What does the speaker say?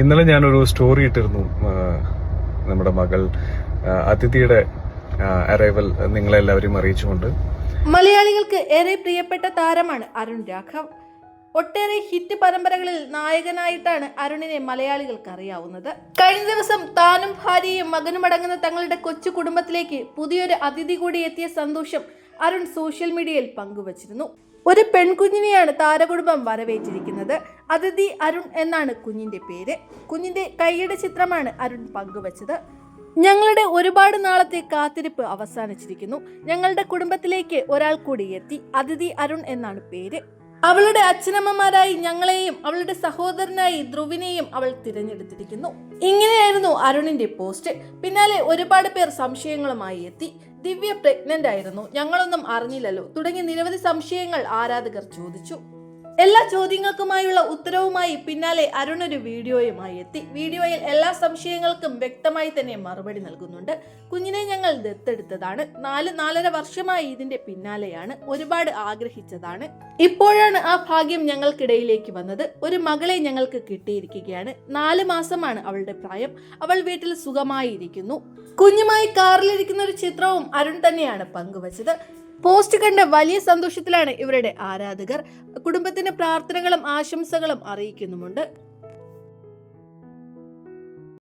ഇന്നലെ ഞാനൊരു സ്റ്റോറി ഇട്ടിരുന്നു നമ്മുടെ മകൾ അതിഥിയുടെ അറൈവൽ നിങ്ങളെല്ലാവരും അറിയിച്ചുകൊണ്ട്. മലയാളികൾക്ക് ഏറെ പ്രിയപ്പെട്ട താരമാണ് അരുൺ രാഘവ്. ഒട്ടേറെ ഹിറ്റ് പരമ്പരകളിൽ നായകനായിട്ടാണ് അരുണിനെ മലയാളികൾക്ക് അറിയാവുന്നത്. കഴിഞ്ഞ ദിവസം താനും ഭാര്യയും മകനും അടങ്ങുന്ന തങ്ങളുടെ കൊച്ചു കുടുംബത്തിലേക്ക് പുതിയൊരു അതിഥി കൂടി എത്തിയ സന്തോഷം അരുൺ സോഷ്യൽ മീഡിയയിൽ പങ്കുവച്ചിരുന്നു. ഒരു പെൺകുഞ്ഞിനെയാണ് താരകുടുംബം വരവേറ്റിരിക്കുന്നത്. അതിഥി അരുൺ എന്നാണ് കുഞ്ഞിന്റെ പേര്. കുഞ്ഞിന്റെ കൈയുടെ ചിത്രമാണ് അരുൺ പങ്കുവച്ചത്. ഞങ്ങളുടെ ഒരുപാട് നാളത്തെ കാത്തിരിപ്പ് അവസാനിച്ചിരിക്കുന്നു. ഞങ്ങളുടെ കുടുംബത്തിലേക്ക് ഒരാൾ കൂടി എത്തി. അതിഥി അരുൺ എന്നാണ് പേര്. അവളുടെ അച്ഛനമ്മമാരായി ഞങ്ങളെയും അവളുടെ സഹോദരനായി ധ്രുവിനെയും അവൾ തിരഞ്ഞെടുത്തിരിക്കുന്നു. ഇങ്ങനെയായിരുന്നു അരുണിന്റെ പോസ്റ്റ്. പിന്നാലെ ഒരുപാട് പേർ സംശയങ്ങളുമായി എത്തി. ദിവ്യ പ്രഗ്നന്റ് ആയിരുന്നു. ഞങ്ങളൊന്നും അറിഞ്ഞില്ലല്ലോ. തുടങ്ങി നിരവധി സംശയങ്ങൾ ആരാധകർ ചോദിച്ചു. എല്ലാ ചോദ്യങ്ങൾക്കുമായുള്ള ഉത്തരവുമായി പിന്നാലെ അരുൺ ഒരു വീഡിയോയുമായി എത്തി. വീഡിയോയിൽ എല്ലാ സംശയങ്ങൾക്കും വ്യക്തമായി തന്നെ മറുപടി നൽകുന്നുണ്ട്. കുഞ്ഞിനെ ഞങ്ങൾ ദത്തെടുത്തതാണ്. നാല് നാലര വർഷമായി ഇതിന്റെ പിന്നാലെയാണ്. ഒരുപാട് ആഗ്രഹിച്ചതാണ്. ഇപ്പോഴാണ് ആ ഭാഗ്യം ഞങ്ങൾക്കിടയിലേക്ക് വന്നത്. ഒരു മകളെ ഞങ്ങൾക്ക് കിട്ടിയിരിക്കുകയാണ്. നാല് മാസമാണ് അവളുടെ പ്രായം. അവൾ വീട്ടിൽ സുഖമായിരിക്കുന്നു. കുഞ്ഞുമായി കാറിലിരിക്കുന്ന ഒരു ചിത്രവും അരുൺ തന്നെയാണ് പങ്കുവച്ചത്. പോസ്റ്റ് കണ്ട് വലിയ സന്തോഷത്തിലാണ് ഇവരുടെ ആരാധകർ. കുടുംബത്തിന്റെ പ്രാർത്ഥനകളും ആശംസകളും അറിയിക്കുന്നുമുണ്ട്.